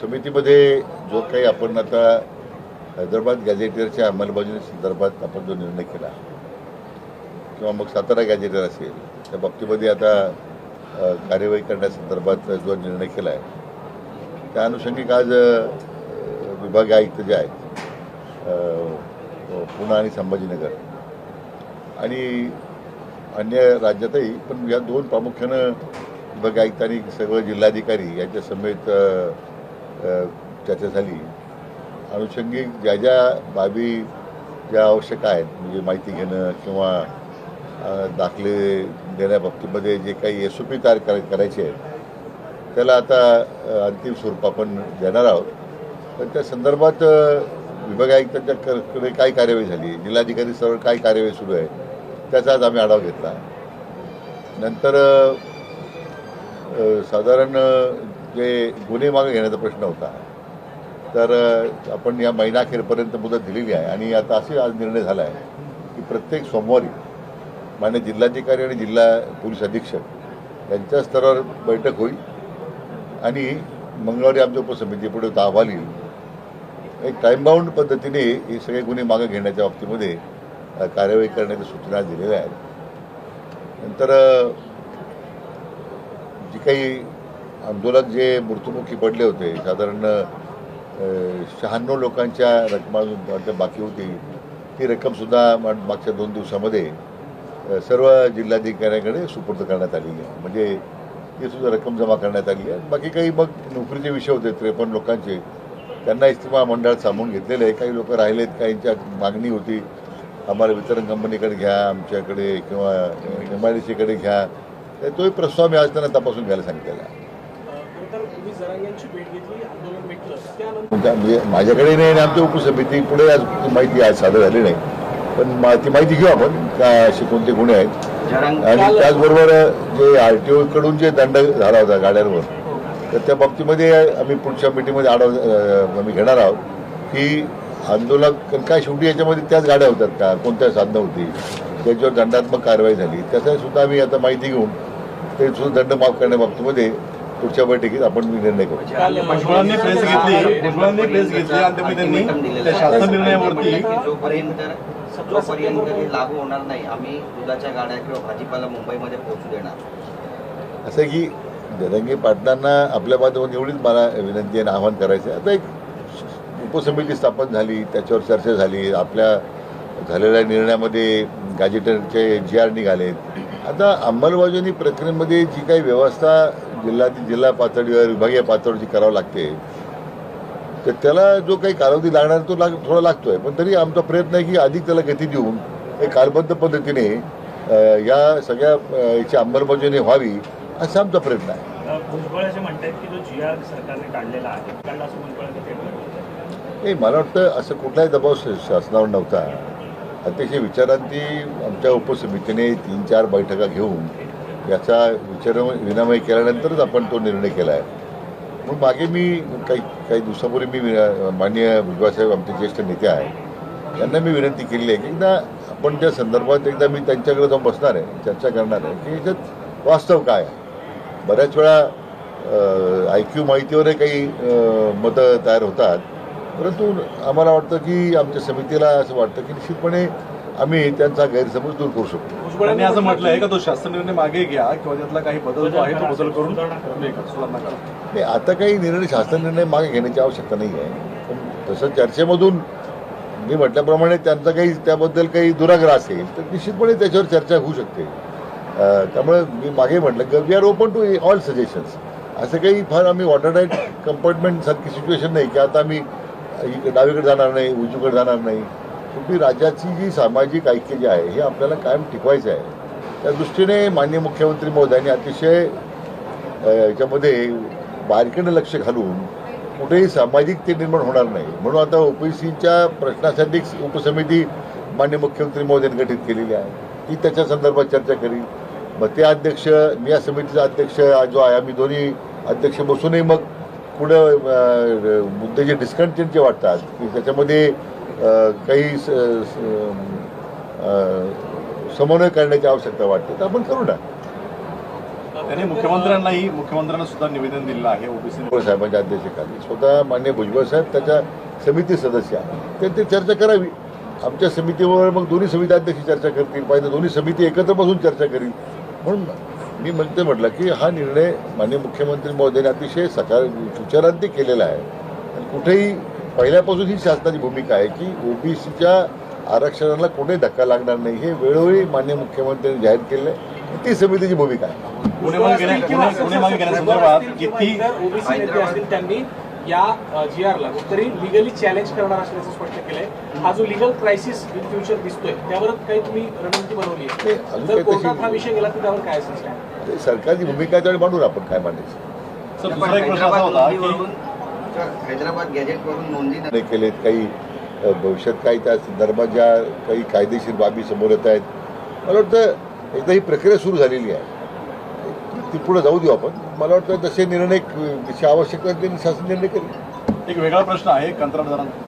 समितीमध्ये जो काही आपण आता हैदराबाद गॅझेटियरच्या अंमलबजावणी संदर्भात आपण जो निर्णय केला किंवा मग सातारा गॅझेटियर असेल त्या बाबतीमध्ये आता कार्यवाही करण्यासंदर्भात जो निर्णय केला आहे त्या अनुषंगिक आज विभागीय आयुक्त जे आहेत पुणे आणि संभाजीनगर आणि अन्य राज्यातही पण या दोन प्रामुख्यानं विभागीय आयुक्त आणि सर्व जिल्हाधिकारी यांच्या समेत चर्चा झाली अनुषंगिक ज्या ज्या बाबी ज्या आवश्यक आहेत म्हणजे माहिती घेणं किंवा दाखले देण्याबाबतीमध्ये जे काही एस ओ पी तयार कराय करायचे आहेत त्याला आता अंतिम स्वरूप आपण देणार आहोत. पण त्या संदर्भात विभाग आयुक्तांच्या कडे काय कार्यवाही झाली? जिल्हाधिकारी सर्व काय कार्यवाही सुरू आहे? त्याचा आज आम्ही आढावा घेतला. नंतर साधारण जे गुन्हे मागे घेण्याचा प्रश्न होता. तर आपण या महिनाखेरपर्यंत मुदत दिलेली आहे आणि आता असे आज निर्णय झाला आहे की प्रत्येक सोमवारी मान्य जिल्हाधिकारी आणि जिल्हा पोलीस अधीक्षक यांच्या स्तरावर बैठक होईल आणि मंगळवारी आमच्या उपसमितीपुढे होता अहवाल येईल. एक टाईमबाउंड पद्धतीने हे सगळे गुन्हे मागे घेण्याच्या बाबतीमध्ये कार्यवाही करण्याच्या सूचना दिलेल्या आहेत. नंतर जी काही आंदोलक जे मृत्युमुखी पडले होते साधारण शहाण्णव लोकांच्या रकमा अजून बाकी होती ती रक्कमसुद्धा मागच्या दोन दिवसामध्ये सर्व जिल्हाधिकाऱ्यांकडे सुपूर्द करण्यात आलेली आहे म्हणजे ती सुद्धा रक्कम जमा करण्यात आली आहे बाकी काही मग नोकरीचे विषय होते त्रेपन्न लोकांचे त्यांना इस्तिमा मंडळात सामावून घेतलेले आहे काही लोक राहिलेत काहींच्या मागणी होती आम्हाला वितरण कंपनीकडे घ्या आमच्याकडे किंवा एम आय डी सीकडे घ्या तर तोही प्रस्ताव मी आज त्यांना तपासून घ्यायला सांगितलेला आहे माझ्याकडे नाही आणि आमच्या उपसमिती पुढे आज माहिती आज सादर झाली नाही. पण ती माहिती घेऊ आपण का असे कोणते गुन्हे आहेत. आणि त्याचबरोबर जे आर टी ओकडून जे दंड झाला होता गाड्यांवर तर त्या बाबतीमध्ये आम्ही पुढच्या मिटिंगमध्ये आढावा आम्ही घेणार आहोत की आंदोलक काय शेवटी याच्यामध्ये त्याच गाड्या होतात का? कोणत्या साधनं होती? त्याच्यावर दंडात्मक कारवाई झाली. त्याचा सुद्धा आम्ही आता माहिती घेऊन ते सुद्धा दंड माफ करण्याबाबतीमध्ये पुढच्या बैठकीत आपण निर्णय करू. भुजबळांनी प्रेस घेतली. भुजबळांनी प्रेस घेतली आणि त्यामुळे त्यांनी त्या शासन निर्णयावरती जोपर्यंत जोपर्यंत हे लागू होणार नाही आम्ही दुधाच्या गाड्या किंवा भाजीपाला मुंबईमध्ये पोहोचू देणार. असं की जरंगे पाटलांना आपल्या माध्यमातून एवढीच मला विनंती आणि आवाहन करायचं आहे. आता एक उपसमिती स्थापन झाली त्याच्यावर चर्चा झाली आपल्या झालेल्या निर्णयामध्ये गॅजेटरचे जी आर निघालेत. आता अंमलबजावणी प्रक्रियेमध्ये जी काही व्यवस्था जिल्हा जिल्हा पातळीवर विभागीय पातळीवर जी करावं लागते. तर त्याला जो काही कालावधी लागणार तो लाग थोडा लागतोय. पण तरी आमचा प्रयत्न आहे की अधिक त्याला गती देऊन एक कालबद्ध पद्धतीने या सगळ्या याची अंमलबजावणी व्हावी असा आमचा प्रयत्न आहे. नाही मला वाटतं असं कुठलाही दबाव शासनावर नव्हता. अतिशय विचारांती आमच्या उपसमितीने तीन चार बैठका घेऊन याचा विचार विनामय केल्यानंतरच आपण तो निर्णय केला आहे. म्हणून मागे मी काही काही दिवसापूर्वी मी विना- माननीय भुजबळसाहेब आमचे ज्येष्ठ नेते आहे यांना मी विनंती केली आहे की एकदा आपण त्या संदर्भात एकदा मी त्यांच्याकडे जाऊन बसणार आहे चर्चा करणार आहे की याच्यात वास्तव काय आहे. बऱ्याच वेळा आय क्यू माहितीवरही काही मतं तयार होतात. परंतु आम्हाला वाटतं की आमच्या समितीला असं वाटतं की निश्चितपणे आम्ही त्यांचा गैरसमज दूर करू शकतो. असं म्हटलंय का तो शासन निर्णय मागे घ्या किंवा त्यातला काही बदल जो आहे तो बदल करून करा, सुधारणा करा. नाही आता काही निर्णय शासन निर्णय मागे घेण्याची आवश्यकता नाही आहे. पण तसं चर्चेमधून मी म्हटल्याप्रमाणे त्यांचा काही त्याबद्दल काही दुराग्रह असेल तर निश्चितपणे त्याच्यावर चर्चा होऊ शकते. त्यामुळे मी मागे म्हटलं we are open to all suggestions असं काही फार आम्ही वॉटर टाईट कंपार्टमेंट सारखी सिच्युएशन नाही की आता आम्ही इकडे डावीकडे जाणार नाही उजवीकडे जाणार नाही. शेवटी राज्याची जी सामाजिक ऐक्य जे आहे हे आपल्याला कायम टिकवायचं आहे. त्या दृष्टीने माननीय मुख्यमंत्री महोदयांनी अतिशय याच्यामध्ये बारकेनं लक्ष घालून कुठेही सामाजिक ते निर्माण होणार नाही. म्हणून आता ओबीसीच्या प्रश्नासाठी उपसमिती मान्य मुख्यमंत्री मोदयांनी गठीत केलेली आहे. ती त्याच्या संदर्भात चर्चा करील. मग ते अध्यक्ष मी या समितीचा अध्यक्ष जो आहे आम्ही दोन्ही अध्यक्ष बसूनही मग पुढं मुद्दे जे डिस्कंटेंटचे वाटतात की त्याच्यामध्ये काही समन्वय करण्याची आवश्यकता वाटते तर आपण करू ना. त्यांनी मुख्यमंत्र्यांनाही मुख्यमंत्र्यांना सुद्धा निवेदन दिलेलं आहे ओबीसी भुजबळ साहेबांच्या अध्यक्षतेखाली. स्वतः मान्य भुजबळ साहेब त्याच्या समिती सदस्य आहेत. त्यांनी चर्चा करावी. आमच्या समितीवर मग दोन्ही समिती अध्यक्ष चर्चा करतील पाहिजे दोन्ही समिती एकत्र बसून चर्चा करील. म्हणून मी म्हणते म्हटलं की हा निर्णय मान्य मुख्यमंत्री महोदयाने अतिशय सकाळ विचारांती केलेला आहे. आणि कुठेही पहिल्यापासून ही शासनाची भूमिका आहे की ओबीसीच्या आरक्षणाला कुठेही धक्का लागणार नाही. हे वेळोवेळी मान्य मुख्यमंत्र्यांनी जाहीर केलं ती समितीची भूमिका आहे. या जी आरला कुठतरी लिगली चॅलेंज करणार असल्याचं स्पष्ट केलंय. हा जो लिगल क्रायसिस इन फ्युचर दिसतोय त्यावर काही तुम्ही रणनीती बनवली आहे. हा विषय गेला तर त्यावर काय असेल सरकारची भूमिका आहे त्यावेळी मांडून आपण काय मांडायचं? हैदराबाद होता की नोंदीवरून हैदराबाद गॅजेटवरून नोंदी निर्णय केलेत काही भविष्यात काही त्या संदर्भात ज्या काही कायदेशीर बाबी समोर येत आहेत. मला वाटतं एकदा ही प्रक्रिया सुरू झालेली आहे. ती पुढे जाऊ देऊ आपण. मला वाटतं तसे निर्णय अ, आवश्यक असलेले शासन निर्णय करेल एक वेगळा प्रश्न आहे कंत्राटदारांचा.